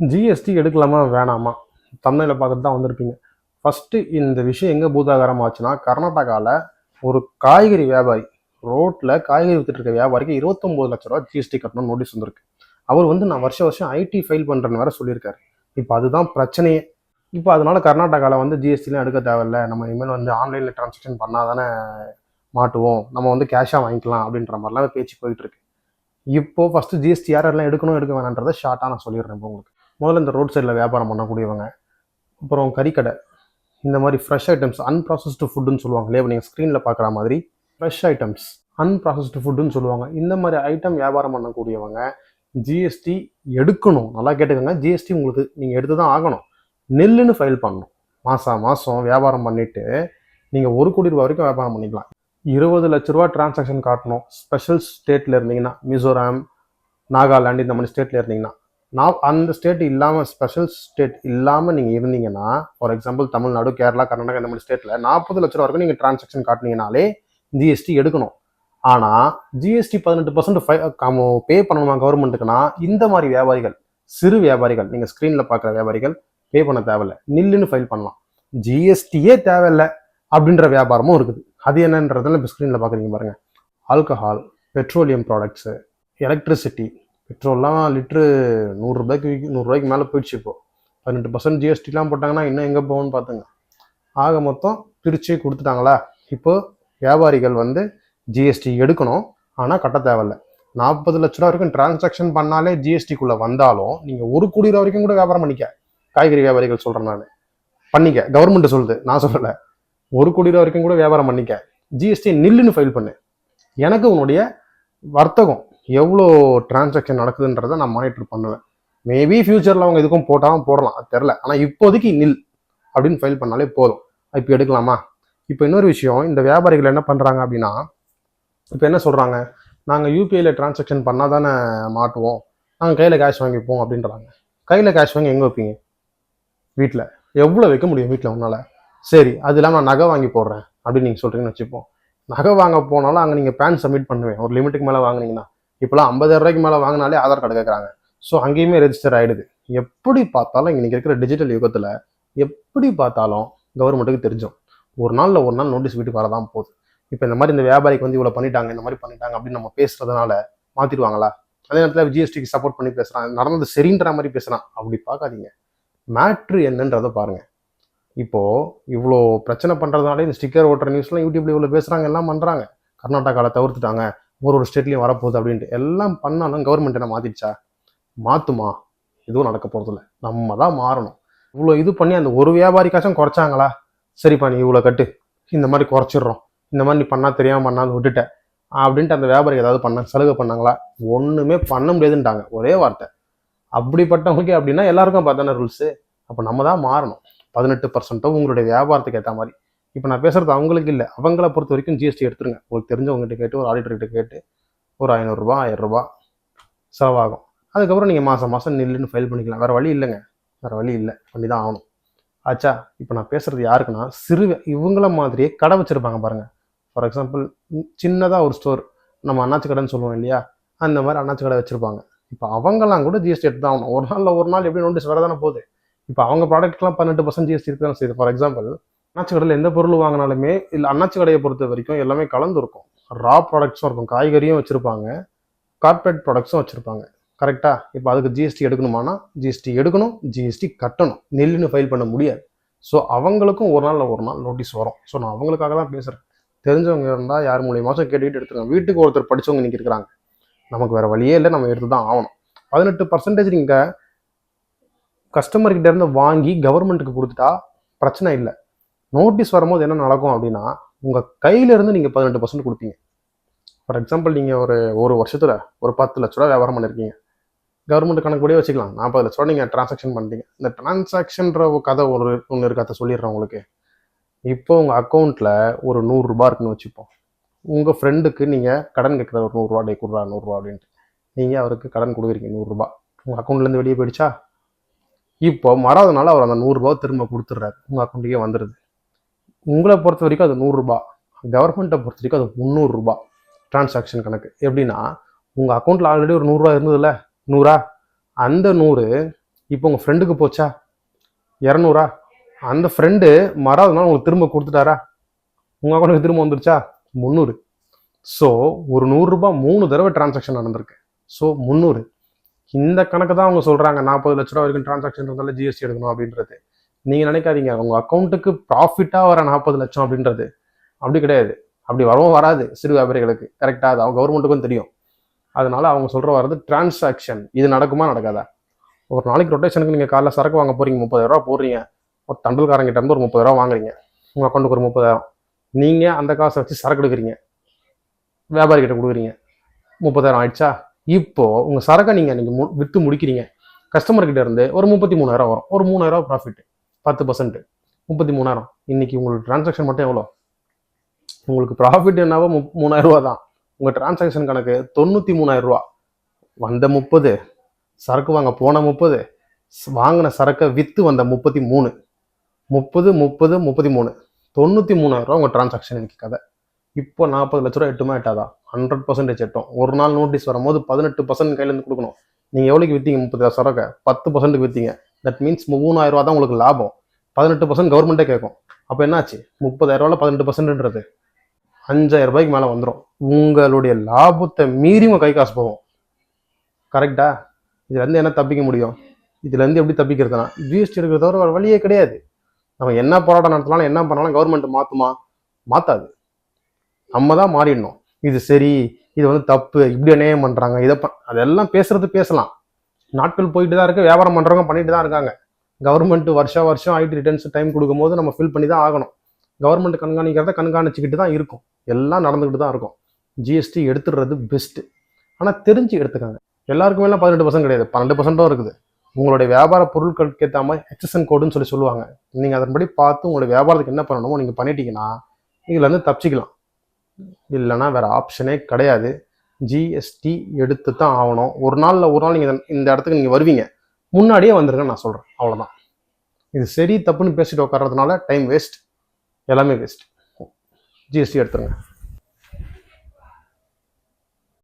GST எடுக்கலாமா? வேணாமா? தமிழில் பார்த்துட்டு தான் வந்திருப்பீங்க. ஃபஸ்ட்டு இந்த விஷயம் எங்கே பூதாகரமாச்சுன்னா கர்நாடகாவில் ஒரு காய்கறி வியாபாரி ரோட்டில் காய்கறி வித்துட்டு இருக்க வியாபாரிக்கு இருபத்தொம்போது லட்ச ரூபா ஜிஎஸ்டி கட்டணும் நோட்டீஸ் வந்திருக்கு. அவர் வந்து நான் வருஷம் வருஷம் ஐடி ஃபைல் பண்ணுறேன்னு வேற சொல்லியிருக்காரு. இப்போ அதுதான் பிரச்சனையே. இப்போ அதனால கர்நாடகாவில் வந்து ஜிஎஸ்டிலாம் எடுக்க தேவையில்ல. நம்ம இனிமேல் வந்து ஆன்லைனில் டிரான்சாக்ஷன் பண்ணால் தானே மாட்டுவோம். நம்ம வந்து கேஷாக வாங்கிக்கலாம் அப்படின்ற மாதிரிலாம் பேச்சு போயிட்டு இருக்கு. இப்போ ஃபஸ்ட்டு ஜிஎஸ்டி யாரெல்லாம் எடுக்கணும் எடுக்க வேணான்றதை ஷார்ட்டாக நான் சொல்லிடுறேன் இப்போ உங்களுக்கு. முதல்ல இந்த ரோட் சைடில் வியாபாரம் பண்ணக்கூடியவங்க அப்புறம் கறிக்கடை இந்த மாதிரி ஃப்ரெஷ் ஐட்டம்ஸ் அன்ப்ராசஸ்டு ஃபுட்டுன்னு சொல்லுவாங்க இல்லையா? நீங்கள் ஸ்க்ரீனில் பார்க்குற மாதிரி ஃப்ரெஷ் ஐட்டம்ஸ் அன்ப்ராசஸ்டு ஃபுட்டுன்னு சொல்லுவாங்க. இந்த மாதிரி ஐட்டம் வியாபாரம் பண்ணக்கூடியவங்க ஜிஎஸ்டி எடுக்கணும். நல்லா கேட்டுக்கோங்க. ஜிஎஸ்டி உங்களுக்கு நீங்கள் எடுத்து தான் ஆகணும். நெல்லுன்னு ஃபைல் பண்ணணும். மாதம் மாதம் வியாபாரம் பண்ணிவிட்டு நீங்கள் ஒரு கோடி ரூபா வரைக்கும் வியாபாரம் பண்ணிக்கலாம். இருபது லட்ச ரூபா டிரான்சாக்ஷன் காட்டணும். ஸ்பெஷல் ஸ்டேட்டில் இருந்தீங்கன்னா மிசோரம் நாகாலாண்டு இந்த மாதிரி ஸ்டேட்டில் இருந்தீங்கன்னா நான் அந்த ஸ்டேட் இல்லாமல் ஸ்பெஷல் ஸ்டேட் இல்லாமல் நீங்கள் இருந்தீங்கன்னா ஃபார் எக்ஸாம்பிள் தமிழ்நாடு கேரளா கர்நாடகா இந்த மாதிரி ஸ்டேட்டில் நாற்பது லட்ச ரூபா வரைக்கும் நீங்கள் டிரான்சாக்ஷன் காட்டினீங்கனாலே ஜிஎஸ்டி எடுக்கணும். ஆனால் ஜிஎஸ்டி பதினெட்டு பர்சன்ட் ஃபை பே பண்ணணுமா கவர்மெண்ட்டுக்குன்னா இந்த மாதிரி வியாபாரிகள் சிறு வியாபாரிகள் நீங்கள் ஸ்க்ரீனில் பார்க்குற வியாபாரிகள் பே பண்ண தேவையில்ல. நில்லுன்னு ஃபைல் பண்ணலாம். ஜிஎஸ்டியே தேவையில்லை அப்படின்ற வியாபாரமும் இருக்குது. அது என்னன்றதெல்லாம் இப்போ ஸ்க்ரீனில் பார்க்குறீங்க பாருங்கள் ஆல்கஹால் பெட்ரோலியம் ப்ராடக்ட்ஸு எலக்ட்ரிசிட்டி பெட்ரோல்லாம் லிட்ரு நூறுரூபாய்க்கு நூறுரூவாய்க்கு மேலே போயிடுச்சு இப்போ. பதினெட்டு பர்சன்ட் ஜிஎஸ்டிலாம் போட்டாங்கன்னா இன்னும் எங்கே போகணும்னு பார்த்துங்க ஆக மொத்தம் பிரித்து கொடுத்துட்டாங்களா? இப்போது வியாபாரிகள் வந்து ஜிஎஸ்டி எடுக்கணும். ஆனால் கட்ட தேவையில்ல. நாற்பது லட்ச ரூபா வரைக்கும் டிரான்சாக்ஷன் பண்ணாலே ஜிஎஸ்டிக்குள்ளே வந்தாலும் நீங்கள் ஒரு கோடி ரூபா வரைக்கும் கூட வியாபாரம் பண்ணிக்க. காய்கறி வியாபாரிகள் சொல்கிறேன் நான் பண்ணிக்க. கவர்மெண்ட் சொல்லுது. நான் சொல்லலை. ஒரு கோடி ரூபா வரைக்கும் கூட வியாபாரம் பண்ணிக்க. ஜிஎஸ்டி நில்லுன்னு ஃபைல் பண்ணு. எனக்கு உன்னுடைய வர்த்தகம் எவ்வளோ டிரான்சாக்ஷன் நடக்குதுன்றதை நான் மானிட்டர் பண்ணுவேன். மேபி ஃபியூச்சரில் அவங்க எதுக்கும் போட்டாலும் போடலாம் அது தெரில ஆனால் இப்போதைக்கு நில் அப்படின்னு ஃபைல் பண்ணாலே போதும். இப்போ எடுக்கலாமா? இப்போ இன்னொரு விஷயம் இந்த வியாபாரிகள் என்ன பண்ணுறாங்க அப்படின்னா இப்போ என்ன சொல்கிறாங்க நாங்கள் யூபிஐயில் டிரான்சாக்ஷன் பண்ணால் தானே மாட்டுவோம். நாங்கள் கையில் கேஷ் வாங்கிப்போம் அப்படின்றாங்க. கையில் கேஷ் வாங்கி எங்கே வைப்பீங்க? வீட்டில் எவ்வளோ வைக்க முடியும் வீட்டில் உன்னால்? சரி அது இல்லாமல் நான் நகை வாங்கி போடுறேன் அப்படின்னு நீங்கள் சொல்கிறீங்கன்னு வச்சுப்போம். நகை வாங்க போனாலும் அங்கே நீங்கள் பேன் சப்மிட் பண்ணுவேன் ஒரு லிமிட்டுக்கு மேலே வாங்கினீங்கன்னா இப்போலாம் ஐம்பதாயிரம் ரூபாய்க்கு மேலே வாங்கினாலே ஆதார் கார்டு கேட்குறாங்க. ஸோ அங்கேயுமே ரெஜிஸ்டர் ஆகிடுது எப்படி பார்த்தாலும் இன்னைக்கு இருக்கிற டிஜிட்டல் யுகத்தில் எப்படி பார்த்தாலும் கவர்மெண்ட்டுக்கு தெரிஞ்சோம். ஒரு நாளில் ஒரு நாள் நோட்டீஸ் வீட்டுக்கு வரதான் போகுது. இப்போ இந்த மாதிரி இந்த வியாபாரிக்கு வந்து இவ்வளோ பண்ணிட்டாங்க இந்த மாதிரி பண்ணிட்டாங்க அப்படின்னு நம்ம பேசுறதுனால மாற்றிடுவாங்களா அதே நேரத்தில் ஜிஎஸ்டிக்கு சப்போர்ட் பண்ணி பேசுகிறான் நடந்தது சரின்ற மாதிரி பேசுகிறான் அப்படி பார்க்காதீங்க. மேட்ரு என்னன்றதை பாருங்கள் இப்போது இவ்வளோ பிரச்சனை பண்ணுறதுனால இந்த ஸ்டிக்கர் ஓட்டுற நியூஸ்லாம் யூடியூப்ல இவ்வளோ பேசுகிறாங்க எல்லாம் பண்ணுறாங்க கர்நாடகாவில் தவிர்த்துட்டாங்க. ஒரு ஒரு ஸ்டேட்லையும் வரப்போகுது அப்படின்ட்டு. எல்லாம் பண்ணாலும் கவர்மெண்ட் என்ன மாத்திடுச்சா? மாத்துமா? எதுவும் நடக்க போகிறதில்ல நம்ம தான் மாறணும். இவ்வளோ இது பண்ணி அந்த ஒரு வியாபாரிக்காச்சும் குறைச்சாங்களா? சரிப்பா நீ இவ்வளோ கட்டு. இந்த மாதிரி குறைச்சிடுறோம். இந்த மாதிரி நீ பண்ணால் தெரியாமல் பண்ணான்னு விட்டுட்ட. அப்படின்ட்டு அந்த வியாபாரி ஏதாவது பண்ண சலுகை பண்ணாங்களா? ஒன்றுமே பண்ண முடியாதுன்ட்டாங்க. ஒரே வார்த்தை. அப்படிப்பட்டவங்களுக்கு அப்படின்னா எல்லாருக்கும் பார்த்தானே ரூல்ஸு அப்போ நம்ம தான் மாறணும். பதினெட்டு பர்சன்ட்டோ உங்களுடைய வியாபாரத்துக்கு ஏற்ற மாதிரி. இப்போ நான் பேசுறது அவங்களுக்கு இல்லை. அவங்கள பொறுத்த வரைக்கும் ஜிஎஸ்டி எடுத்துருங்க. உங்களுக்கு தெரிஞ்சவங்ககிட்ட கேட்டு ஒரு ஆடிட்டர்கிட்ட கேட்டு ஒரு ஐநூறுரூவா ஆயிரரூபா செலவாகும். அதுக்கப்புறம் நீங்கள் மாதம் மாதம் நில்லுன்னு ஃபைல் பண்ணிக்கலாம். வேறு வழி இல்லைங்க. வேறு வழி இல்லை. பண்ணி தான் ஆகணும். ஆச்சா இப்போ நான் பேசுகிறது யாருக்குன்னா சிறு இவங்கள மாதிரியே கடை வச்சுருப்பாங்க பாருங்கள் ஃபார் எக்ஸாம்பிள் சின்னதாக ஒரு ஸ்டோர் நம்ம அண்ணாச்சி கடைன்னு சொல்லுவோம் இல்லையா? அந்த மாதிரி அண்ணாச்சி கடை வச்சுருப்பாங்க. இப்போ அவங்கெல்லாம் கூட ஜிஎஸ்டி எடுத்து தான் ஆகணும். ஒரு நாளில் ஒரு நாள் எப்படி நோட்டீஸ் வரதானே போகுது. இப்போ அவங்க ப்ராடக்ட்லாம் பன்னெண்டு பர்சன்ட் ஜிஎஸ்டி இருக்கு செய்யுது. ஃபார் எக்ஸாம்பிள் அண்ணாச்சி கடையில் எந்த பொருள் வாங்கினாலுமே இல்லை அண்ணாச்சி கடையை பொறுத்த வரைக்கும் எல்லாமே கலந்து இருக்கும் ரா ப்ராடக்ட்ஸும் இருக்கும். காய்கறியும் வச்சுருப்பாங்க. கார்பரேட் ப்ராடக்ட்ஸும் வச்சுருப்பாங்க. கரெக்டாக இப்போ அதுக்கு ஜிஎஸ்டி எடுக்கணுமானா ஜிஎஸ்டி எடுக்கணும் ஜிஎஸ்டி கட்டணும். நெல்லுன்னு ஃபைல் பண்ண முடியாது. ஸோ அவங்களுக்கும் ஒரு நாளில் ஒரு நாள் நோட்டீஸ் வரும். ஸோ நான் அவங்களுக்காக தான் பேசுகிறேன் தெரிஞ்சவங்க இருந்தால் யார் மூலியமாச்சும் கேட்டுக்கிட்டு எடுத்துருங்க வீட்டுக்கு ஒருத்தர் படிச்சவங்க இன்றைக்கி இருக்கிறாங்க நமக்கு வேறு வழியே இல்லை. நம்ம எடுத்து தான் ஆகணும். பதினெட்டு பர்சன்டேஜ் நீங்கள் கஸ்டமர்கிட்டேருந்து இருந்து வாங்கி கவர்மெண்ட்டுக்கு கொடுத்துட்டா பிரச்சனை இல்லை. நோட்டீஸ் வரும்போது என்ன நடக்கும் அப்படின்னா உங்கள் கையிலேருந்து நீங்கள் பதினெட்டு பர்சன்ட் கொடுப்பீங்க. ஃபார் எக்ஸாம்பிள் நீங்கள் ஒரு ஒரு வருஷத்தில் ஒரு பத்து லட்ச ரூபா வியாபாரம் பண்ணிருக்கீங்க. கவர்மெண்ட் கணக்குப்படியே வச்சுக்கலாம். நாற்பது லட்ச ரூபா நீங்கள் டிரான்சாக்ஷன் பண்ணிட்டீங்க. இந்த டிரான்சாக்ஷன்ற ஒரு கதை ஒரு ஒன்று இருக்கு சொல்லிடுறேன் உங்களுக்கு. இப்போ உங்கள் அக்கௌண்ட்டில் ஒரு நூறுரூபா இருக்குன்னு வச்சுப்போம். உங்கள் ஃப்ரெண்டுக்கு நீங்கள் கடன் கேட்குற ஒரு நூறுரூவா டே கொடுறா நூறுரூவா அப்படின்ட்டு. நீங்கள் அவருக்கு கடன் கொடுக்குறீங்க நூறுரூபா உங்கள் அக்கௌண்ட்லேருந்து வெளியே போயிடுச்சா? இப்போ மறாத நாள் அவர் அந்த நூறுரூவா திரும்ப கொடுத்துட்றாரு. உங்கள் அக்கௌண்ட்டுக்கே வந்துடுது உங்களை பொறுத்த வரைக்கும் அது நூறுரூபா. கவர்மெண்ட்டை பொறுத்த வரைக்கும் அது முந்நூறுரூபா. டிரான்சாக்ஷன் கணக்கு. எப்படின்னா உங்கள் அக்கௌண்ட்டில் ஆல்ரெடி ஒரு நூறுரூவா இருந்ததுல்ல? நூறா? அந்த நூறு இப்போ உங்கள் ஃப்ரெண்டுக்கு போச்சா? இரநூறா? அந்த ஃப்ரெண்டு மறாதனால நாள் உங்களுக்கு திரும்ப கொடுத்துட்டாரா? உங்கள் அக்கௌண்ட்டுக்கு திரும்ப வந்துருச்சா? முந்நூறு. ஸோ ஒரு நூறுரூபா மூணு தடவை டிரான்சாக்ஷன் நடந்திருக்கு. ஸோ முந்நூறு. இந்த கணக்கு தான் அவங்க சொல்கிறாங்க நாற்பது லட்ச ரூபா வரைக்கும் டிரான்சாக்ஷன் இருந்தாலும் ஜிஎஸ்டி எடுக்கணும் அப்படின்றது. நீங்கள் நினைக்காதீங்க. உங்கள் அக்கௌண்ட்டுக்கு ப்ராஃபிட்டாக வர நாற்பது லட்சம் அப்படின்றது. அப்படி கிடையாது. அப்படி வரவும் வராது சிறு வியாபாரிகளுக்கு. கரெக்டாக அது அவங்க கவர்மெண்ட்டுக்கும் தெரியும். அதனால அவங்க சொல்கிற வரது டிரான்சாக்ஷன் இது நடக்குமா நடக்காதா? ஒரு நாளைக்கு ரொட்டேஷனுக்கு நீங்கள் காலைல சரக்கு வாங்க போகிறீங்க முப்பதாயிரரூவா போடுறீங்க. ஒரு தண்டல்காரங்கிட்ட இருந்து ஒரு முப்பதாயிரரூவா வாங்குறீங்க. உங்கள் அக்கௌண்ட்டுக்கு ஒரு முப்பதாயிரம். நீங்கள் அந்த காசை வச்சு சரக்கு எடுக்கிறீங்க. வியாபாரி கிட்ட கொடுக்குறீங்க. முப்பதாயிரம் ஆயிடுச்சா? இப்போ உங்கள் சரக்கை நீங்கள் நீங்கள் மு விற்று முடிக்கிறீங்க. கஸ்டமர் கிட்ட இருந்து ஒரு முப்பத்தி மூணாயிரம் வரும். ஒரு மூணாயிரம் ப்ராஃபிட் பத்து பர்சன்ட் முப்பத்தி மூணாயிரம். இன்னைக்கு உங்களுக்கு டிரான்சாக்ஷன் மட்டும் எவ்வளோ? உங்களுக்கு ப்ராஃபிட் என்னவோ முப் மூணாயிரம் ரூபா தான் உங்கள் டிரான்சாக்ஷன் கணக்கு தொண்ணூற்றி மூணாயிரரூவா. வந்த முப்பது சரக்கு வாங்க போன முப்பது வாங்கின சரக்கை விற்று வந்த முப்பத்தி மூணு. முப்பது முப்பது முப்பத்தி மூணு. தொண்ணூற்றி மூணாயிரரூவா உங்கள் டிரான்சாக்ஷன் இன்னைக்கு கதை. இப்போ நாற்பது லட்ச ரூபா எட்டுமா எட்டாதா ஹண்ட்ரட் பர்சன்டேஜ் எட்டும். ஒரு நாள் நோட்டீஸ் வரும்போது பதினெட்டு பர்சன்ட் கையிலேருந்து கொடுக்கணும். நீங்கள் எவ்வளோக்கு விற்றீங்க முப்பது சரக்கை? பத்து பர்சன்ட்டுக்கு விற்றீங்க தட் மீன்ஸ் மூணாயிரம் ரூபா தான் உங்களுக்கு லாபம். பதினெட்டு பர்சன்ட் கவர்மெண்ட்டே கேட்கும் அப்போ என்னாச்சு? முப்பதாயிரம் ரூபாயில் பதினெட்டு பர்சன்ட்ன்றது அஞ்சாயிரம் ரூபாய்க்கு மேலே வந்துடும் உங்களுடைய லாபத்தை மீறி உங்கள் கை காசு போகும். கரெக்டா இதுலேருந்து என்ன தப்பிக்க முடியும்? இதுலேருந்து எப்படி தப்பிக்கிறதுனா ஜிஎஸ்டி எடுக்கிறத தவிர வேறு வழியே கிடையாது. நம்ம என்ன போராட்டம் நடத்தினாலும் என்ன பண்ணாலும் கவர்மெண்ட் மாற்றுமா மாற்றாது நம்ம தான் மாறிடணும். இது சரி இது வந்து தப்பு இப்படி அநியாயம் பண்ணுறாங்க இதை ப அதெல்லாம் பேசுறது பேசலாம். நாட்கள் போயிட்டு தான் இருக்கு. வியாபாரம் பண்ணுறவங்க பண்ணிட்டு தான் இருக்காங்க கவர்மெண்ட் வருஷம் வருஷம் ஐடி ரிட்டர்ன்ஸ் டைம் கொடுக்கும்போது நம்ம ஃபில் பண்ணி தான் ஆகணும். கவர்மெண்ட் கண்காணிக்கிறத கண்காணிச்சுக்கிட்டு தான் இருக்கும். எல்லாம் நடந்துக்கிட்டு தான் இருக்கும் ஜிஎஸ்டி எடுத்துடுறது பெஸ்ட்டு ஆனால் தெரிஞ்சு எடுத்துக்காங்க. எல்லாருக்குமே எல்லாம் பதினெட்டு பர்சன்ட் கிடையாது. பன்னெண்டு பர்சன்ட்டும் இருக்குது. உங்களுடைய வியாபார பொருட்களுக்கு ஏற்ற மாதிரி எக்ஸசன் கோடுன்னு சொல்லி சொல்லுவாங்க. நீங்கள் அதன்படி பார்த்து உங்களுடைய வியாபாரத்துக்கு என்ன பண்ணணுமோ நீங்கள் பண்ணிட்டீங்கன்னா இதில் வந்து தப்பிச்சிக்கலாம். இல்லைன்னா வேறு ஆப்ஷனே கிடையாது. ஜிஎஸ்டி எடுத்து தான் ஆகணும். ஒரு நாளில் ஒரு நாள் நீங்கள் இந்த இடத்துக்கு நீங்கள் வருவீங்க. முன்னாடியே வந்துருங்க நான் சொல்கிறேன் அவ்வளோதான் இது சரி தப்புன்னு பேசிட்டு உட்கார்றதுனால டைம் வேஸ்ட் எல்லாமே வேஸ்ட் ஜிஎஸ்டி எடுத்துருங்க.